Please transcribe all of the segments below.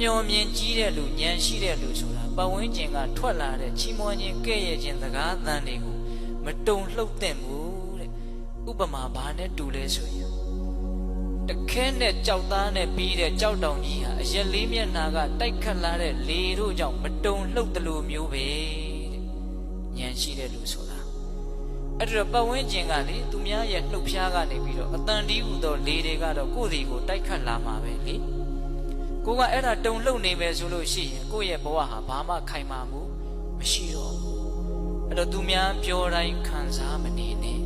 မျောမြင်ကြီးတဲ့လူဉာဏ်ရှိတဲ့လူဆိုတာပတ်ဝန်းကျင်ကထွက်လာတဲ့ချီးမွမ်းခြင်းကဲ့ရဲ့ခြင်းစကားသံတွေကိုမတုံလှုပ်တဲ့ဘူးတဲ့ဥပမာဘာနဲ့တူလဲဆိုရင်တခဲနဲ့ကြောက်သားနဲ့ပြီးတဲ့ကြောက်တောင်ကြီးဟာအရက်လေးမျက်နှာကတိုက်ခတ်လာတဲ့လေတို့ကြောင့်မတုံလှုပ်တယ်လို့မျိုးပဲတဲ့ဉာဏ်ရှိတဲ့လူဆိုတာအဲ့တော့ပတ်ဝန်းကျင်ကလေသူများရဲ့နှုတ်ဖျားကနေပြီးတော့အတန်တီးဟူသောလေတွေကတော့ကိုယ့်စီကိုတိုက်ခတ်လာမှာပဲလေ ကိုကအဲ့ဒါတုံလှုပ်နေမယ်ဆိုလို့ရှိရင်ကိုယ့်ရဲ့ဘဝဟာဘာမှခိုင်မာမှုမရှိတော့ဘူးအဲ့တော့သူများပြောတိုင်းခံစားမနေနဲ့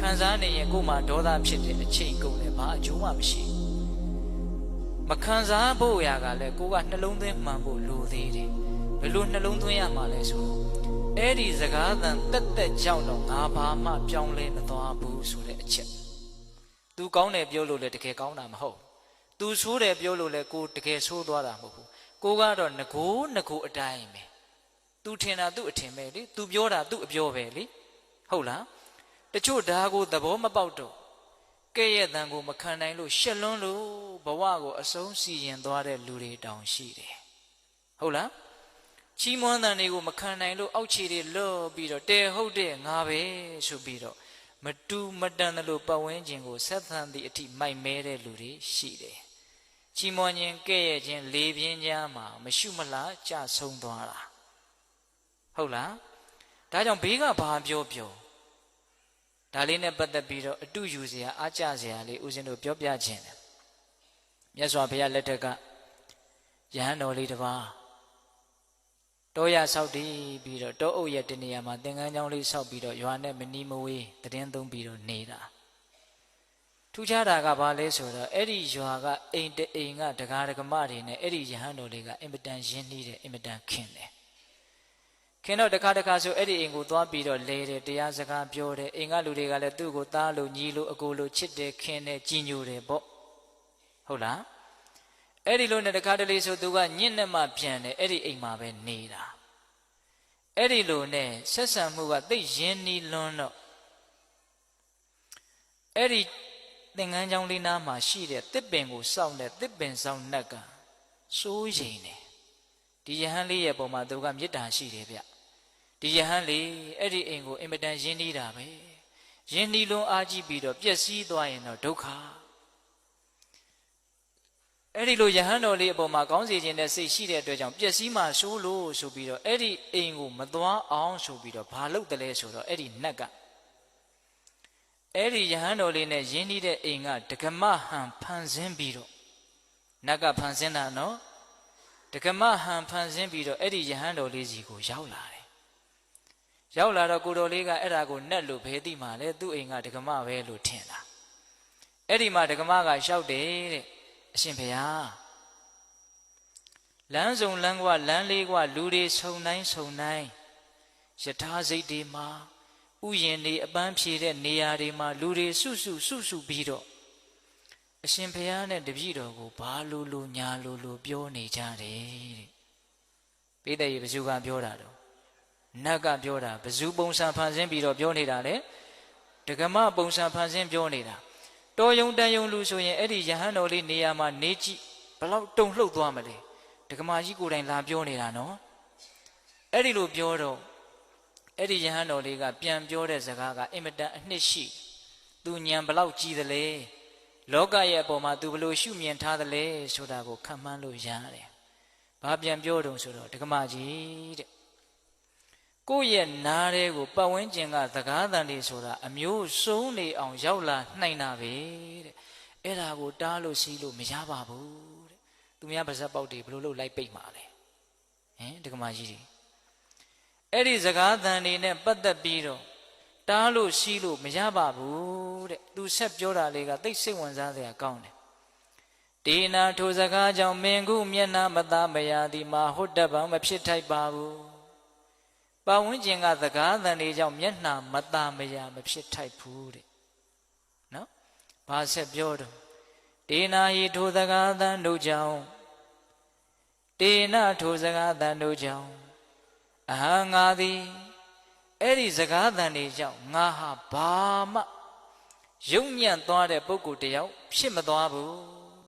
ခံစားနေရင်ကိုယ်မှာဒေါသဖြစ်တဲ့အချိန်ကုန်တယ်ဘာအကျိုးမှမရှိဘူးမခံစားဖို့ရာကလည်းကိုကနှလုံးသွင်းမှန်ဖို့လိုသေးတယ်ဘယ်လိုနှလုံးသွင်းရမှာလဲဆိုတော့အဲ့ဒီစကားသံတက်တက်ကြောင့်တော့ငါဘာမှပြောင်းလဲမသွားဘူးဆိုတဲ့အချက် तू ကောင်းတယ်ပြောလို့လည်းတကယ်ကောင်းတာမဟုတ် သူဆိုးတယ်ပြောလို့လေကိုတကယ်ဆိုးသွားတာမဟုတ်ဘူးကိုကတော့ငကိုးငကိုးအတိုင်းပဲသူထင်တာသူ့အထင်ပဲလေသူပြောတာသူ့အပြောပဲလေဟုတ်လားတချို့ဒါကိုသဘောမပေါက်တော့ကဲ့ရဲ့တန်ကိုမခံနိုင်လို့ရှက်လွန်းလို့ဘဝကိုအဆုံးစီရင်သွားတဲ့လူတွေတောင်ရှိတယ်ဟုတ်လားချီးမွမ်းတန်တွေကိုမခံနိုင်လို့အောက်ခြေတွေလွတ်ပြီးတော့တဲဟုတ်တဲ့ငါပဲဆိုပြီးတော့မတူမတန်တယ်လို့ပတ်ဝန်းကျင်ကိုဆက်ဆံသည့်အထိမိုက်မဲတဲ့လူတွေရှိတယ် ချီးမွမ်းခြင်းကဲ့ရဲ့ခြင်းလေပြင်းကြားမှာမရှုမလားကြဆုံးသွားတာဟုတ်လား။ဒါကြောင့်ဘေးကဘာပြောပြောဒါလေးနဲ့ပတ်သက်ပြီးတော့အတူယူစရာအားကြစရာလေးဦးဇင်းတို့ပြောပြခြင်းတယ်။မြတ်စွာဘုရားလက်ထက်ကယဟန်တော်လေးတစ်ပါးတောရဆောက်တည်ပြီးတော့တောအုပ်ရဲ့တနေရာမှာသင်္ကန်းကျောင်းလေးဆောက်ပြီးတော့ရွာနဲ့မနီးမဝေးတည်င်းသုံးပြီးတော့နေတာ ထူးခြားတာကဘာလဲဆိုတော့အဲ့ဒီရွာကအိမ်တအိမ်ကဒကာဒကမတွေနဲ့အဲ့ဒီယဟန်တော်လေးကအင်မတန်ရင်းနှီးတယ်အင်မတန်ခင်တယ်ခင်တော့တခါတခါဆိုအဲ့ဒီအိမ်ကိုသွားပြီးတော့လဲတယ်တရားစကားပြောတယ်အိမ်ကလူတွေကလည်းသူ့ကိုသားလို့ညီလို့အကိုလို့ချစ်တယ်ခင်တယ်ကြည်ညိုတယ်ပေါ့ဟုတ်လားအဲ့ဒီလိုနဲ့တခါတလေဆိုသူကညင့်နဲ့မှပြန်တယ်အဲ့ဒီအိမ်မှာပဲနေတာအဲ့ဒီလိုနဲ့ဆက်ဆံမှုကသိပ်ရင်းနှီးလွန်းတော့အဲ့ဒီ သင်္ကန်းကျောင်းလေးနားမှာရှိတဲ့တစ်ပင်ကိုစောင့်တဲ့တစ်ပင်စောင့်နှက်ကစိုးရိမ်တယ်ဒီယဟန်လေးရဲ့ပုံမှာသူကမေတ္တာရှိတယ်ဗျဒီယဟန်လေးအဲ့ဒီအိမ်ကိုအင်မတန်ရင်းနှီးတာပဲရင်းနှီးလွန်းအားကြီးပြီးတော့ပျက်စီးသွားရင်တော့ဒုက္ခအဲ့ဒီလိုယဟန်တော်လေးအပေါ်မှာကောင်းစီခြင်းနဲ့စိတ်ရှိတဲ့အတွက်ကြောင့်ပျက်စီးမှဆိုးလို့ဆိုပြီးတော့အဲ့ဒီအိမ်ကိုမသွားအောင်ဆိုပြီးတော့ဘာလုပ်တယ်လဲဆိုတော့အဲ့ဒီနတ်က အဲ့ဒီယဟန်တော်လေးနဲ့ယင်းနှီးတဲ့အိမ်ကဒကမဟန်ဖန်ဆင်းပြီးတော့နတ်ကဖန်ဆင်းတာနော်ဒကမဟန်ဖန်ဆင်းပြီးတော့အဲ့ဒီယဟန်တော်လေးစီကိုရောက်လာတယ်ရောက်လာတော့ကိုတော်လေးကအဲ့ဒါကိုနတ်လို့ဘယ်သိမှလဲသူ့အိမ်ကဒကမပဲလို့ထင်တာအဲ့ဒီမှာဒကမကရှောက်တယ်တဲ့အရှင်ဘုရားလမ်းစုံလမ်းကွာလမ်းလေးကွာလူတွေဆုံတိုင်းဆုံတိုင်းယထာစိတ်တွေမှာ ဥယျင်တွေအပန်းဖြေတဲ့နေရာတွေမှာလူတွေစုစုစုစုပြီးတော့အရှင်ဘုရားနဲ့တပည့်တော်ကိုဘာလို့လို့ညာလို့လို့ပြောနေကြတယ်တဲ့ပိဿရေဘယ်သူကပြောတာတော့နတ်ကပြောတာဘယ်သူပုံစံဖန်ဆင်းပြီးတော့ပြောနေတာလေဒကမပုံစံဖန်ဆင်းပြောနေတာတော်ယုံတန်ယုံလူဆိုရင်အဲ့ဒီယဟန်တော်လေးနေရာမှာနေကြည့်ဘလောက်တုံလှုပ်သွားမလဲဒကမာကြီးကိုယ်တိုင်လာပြောနေတာနော်အဲ့ဒီလိုပြောတော့ အဲ့ဒီယဟန်တော်လေးကပြန်ပြောတဲ့စကားကအင်မတန်အနှစ်ရှိသူညံဘလောက်ကြီးသလဲလောကရဲ့အပေါ်မှာသူဘလို့ရှုမြင်ထားသလဲဆိုတာကိုခံမှန်းလို့ရတယ်ဘာပြန်ပြောတုံဆိုတော့ဒကမာကြီးတဲ့ကိုယ့်ရဲ့နားတဲ့ကိုပတ်ဝန်းကျင်ကသကားတန်တွေဆိုတာအမျိုးစုံနေအောင်ရောက်လာနိုင်တာပဲတဲ့အဲ့ဒါကိုတားလို့စီးလို့မရပါဘူးတဲ့သူများပါဇက်ပေါက်တွေဘလို့လို့လိုက်ပိတ်มาလဲဟင်ဒကမာကြီးတွေ အဲ့ဒီစကားတန်တွေနဲ့ပတ်သက်ပြီးတော့တားလို့စီးလို့မရပါဘူးတဲ့သူဆက်ပြောတာလေးကသိစိတ်ဝင်စားစရာကောင်းတယ်ဒေနာထိုစကားကြောင့်မင်ခုမျက်နှာမသားမရသည်မှာဟုတ်တတ်ပါမဖြစ်ထိုက်ပါဘူးပတ်ဝန်းကျင်ကသကားတန်တွေကြောင့်မျက်နှာမသားမရမဖြစ်ထိုက်ဘူးတဲ့နော်ဘာဆက်ပြောတော့ဒေနာဟိထိုသကားတန်တို့ကြောင့်ဒေနာထိုစကားတန်တို့ကြောင့် အဟံငါသည်အဲ့ဒီစကားတန်တွေကြောင့်ငါဟာဘာမှယုံညံ့သွားတဲ့ပုဂ္ဂိုလ်တယောက်ဖြစ်မသွားဘူး